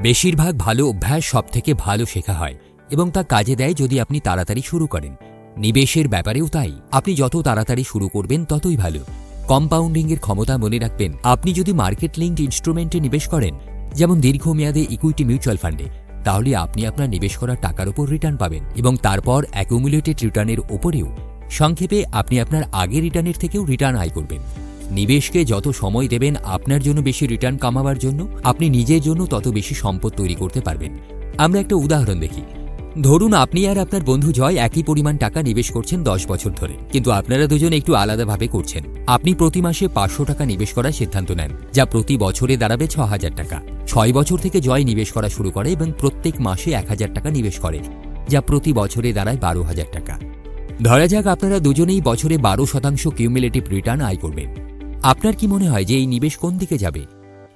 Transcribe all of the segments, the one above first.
বেশিরভাগ ভালো অভ্যাস সবথেকে ভালো শেখা হয় এবং তা কাজে দেয় যদি আপনি তাড়াতাড়ি শুরু করেন। নিবেশের ব্যাপারেও তাই। আপনি যত তাড়াতাড়ি শুরু করবেন, ততই ভালো। কম্পাউন্ডিংয়ের ক্ষমতা মনে রাখবেন। আপনি যদি মার্কেট লিঙ্কড ইনস্ট্রুমেন্টে নিবেশ করেন, যেমন দীর্ঘমেয়াদে ইকুইটি মিউচুয়াল ফান্ডে, তাহলে আপনি আপনার নিবেশ করা টাকার উপর রিটার্ন পাবেন এবং তারপর অ্যাকুমুলেটেড রিটার্নের ওপরেও। সংক্ষেপে আপনি আপনার আগের রিটার্নের থেকেও রিটার্ন আয় করবেন। নিবেশকে যত সময় দেবেন আপনার জন্য বেশি রিটার্ন কামাবার জন্য, আপনি নিজের জন্য তত বেশি সম্পদ তৈরি করতে পারবেন। আমরা একটা উদাহরণ দেখি। ধরুন আপনি আর আপনার বন্ধু জয় একই পরিমাণ টাকা নিবেশ করছেন দশ বছর ধরে, কিন্তু আপনারা দুজন একটু আলাদাভাবে করছেন। আপনি প্রতি মাসে পাঁচশো টাকা নিবেশ করার সিদ্ধান্ত নেন, যা প্রতি বছরে দাঁড়াবে ছ হাজার টাকা। ছয় বছর থেকে জয় নিবেশ করা শুরু করে এবং প্রত্যেক মাসে এক হাজার টাকা নিবেশ করে, যা প্রতি বছরে দাঁড়ায় বারো হাজার টাকা। ধরা যাক আপনারা দুজনেই বছরে বারো শতাংশ কিউমুলেটিভ রিটার্ন আয় করবেন। আপনার কি মনে হয় যে এই নিবেশ কোন দিকে যাবে?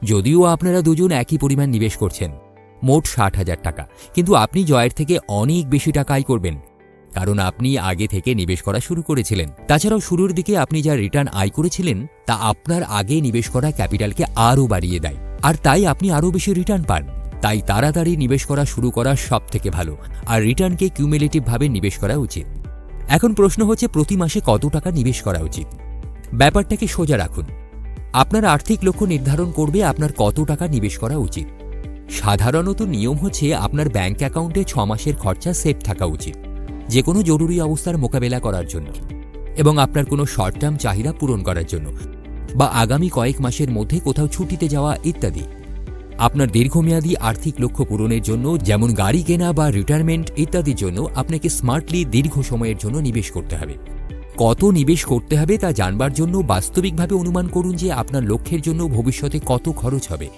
যদিও আপনারা দুজন একই পরিমাণ নিবেশ করছেন, মোট ষাট হাজার টাকা, কিন্তু আপনি জয়ের থেকে অনেক বেশি টাকা আয় করবেন, কারণ আপনি আগে থেকে নিবেশ করা শুরু করেছিলেন। তাছাড়াও শুরুর দিকে আপনি যা রিটার্ন আয় করেছিলেন, তা আপনার আগে নিবেশ করা ক্যাপিটালকে আরও বাড়িয়ে দেয়, আর তাই আপনি আরও বেশি রিটার্ন পান। তাই তাড়াতাড়ি নিবেশ করা শুরু করা সব থেকে ভালো, আর রিটার্নকে কিউমুলেটিভভাবে নিবেশ করা উচিত। এখন প্রশ্ন হচ্ছে, প্রতি মাসে কত টাকা নিবেশ করা উচিত? ব্যাপারটাকে সোজা রাখুন। আপনার আর্থিক লক্ষ্য নির্ধারণ করবে আপনার কত টাকা নিবেশ করা উচিত। সাধারণত নিয়ম হচ্ছে আপনার ব্যাংক অ্যাকাউন্টে ছ মাসের খরচা সেভ থাকা উচিত যে কোনো জরুরি অবস্থার মোকাবেলা করার জন্য এবং আপনার কোনো শর্ট টার্ম চাহিদা পূরণ করার জন্য বা আগামী কয়েক মাসের মধ্যে কোথাও ছুটিতে যাওয়া ইত্যাদি। আপনার দীর্ঘমেয়াদী আর্থিক লক্ষ্য পূরণের জন্য যেমন গাড়ি কেনা বা রিটায়ারমেন্ট ইত্যাদির জন্য আপনাকে স্মার্টলি দীর্ঘ সময়ের জন্য নিবেশ করতে হবে। কত নিবেশ করতে হবে তা জানবার জন্য বাস্তবিকভাবে অনুমান করুন যে আপনার লক্ষ্যের জন্য ভবিষ্যতে কত খরচ হবে।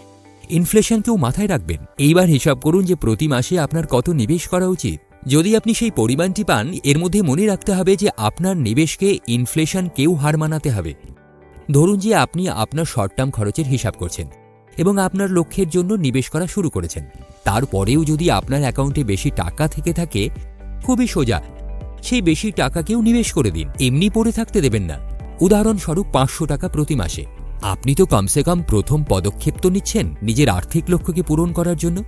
ইনফ্লেশনকেও মাথায় রাখবেন। এইবার হিসাব করুন যে প্রতি মাসে আপনার কত নিবেশ করা উচিত। যদি আপনি সেই পরিমাণটি পান, এর মধ্যে মনে রাখতে হবে যে আপনার নিবেশকে ইনফ্লেশনকেও হার মানাতে হবে। ধরুন যে আপনি আপনার শর্ট টার্ম খরচের হিসাব করছেন এবং আপনার লক্ষ্যের জন্য নিবেশ করা শুরু করেছেন। তারপরেও যদি আপনার অ্যাকাউন্টে বেশি টাকা থেকে থাকে, খুবই সোজা। সেই বেশি টাকাকেও নিবেশ করে দিন। এমনি পড়ে থাকতে দেবেন না। উদাহরণস্বরূপ পাঁচশো টাকা প্রতি মাসে। আপনি তো কমসে কম প্রথম পদক্ষেপ তো নিচ্ছেন নিজের আর্থিক লক্ষ্যকে পূরণ করার জন্য।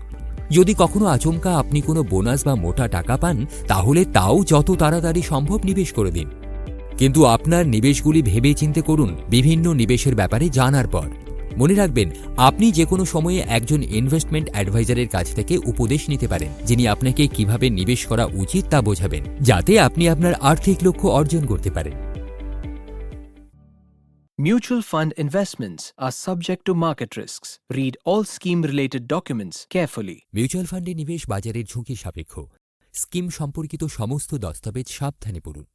যদি কখনো আচমকা আপনি কোনো বোনাস বা মোটা টাকা পান, তাহলে তাও যত তাড়াতাড়ি সম্ভব নিবেশ করে দিন। কিন্তু আপনার নিবেশগুলি ভেবে চিন্তে করুন, বিভিন্ন নিবেশের ব্যাপারে জানার পর। মনে রাখবেন আপনি যে কোনো সময়ে একজন ইনভেস্টমেন্ট অ্যাডভাইজারের কাছ থেকে উপদেশ নিতে পারেন যিনি আপনাকে কীভাবে নিবেশ করা উচিত তা বোঝাবেন যাতে আপনি আপনার আর্থিক লক্ষ্য অর্জন করতে পারেন Mutual fund investments are subject to market risks. Read all scheme related documents carefully. Mutual ফান্ডে নিবেশ বাজারের ঝুঁকি সাপেক্ষ স্কিম সম্পর্কিত সমস্ত দস্তাবেজ সাবধানে পড়ুন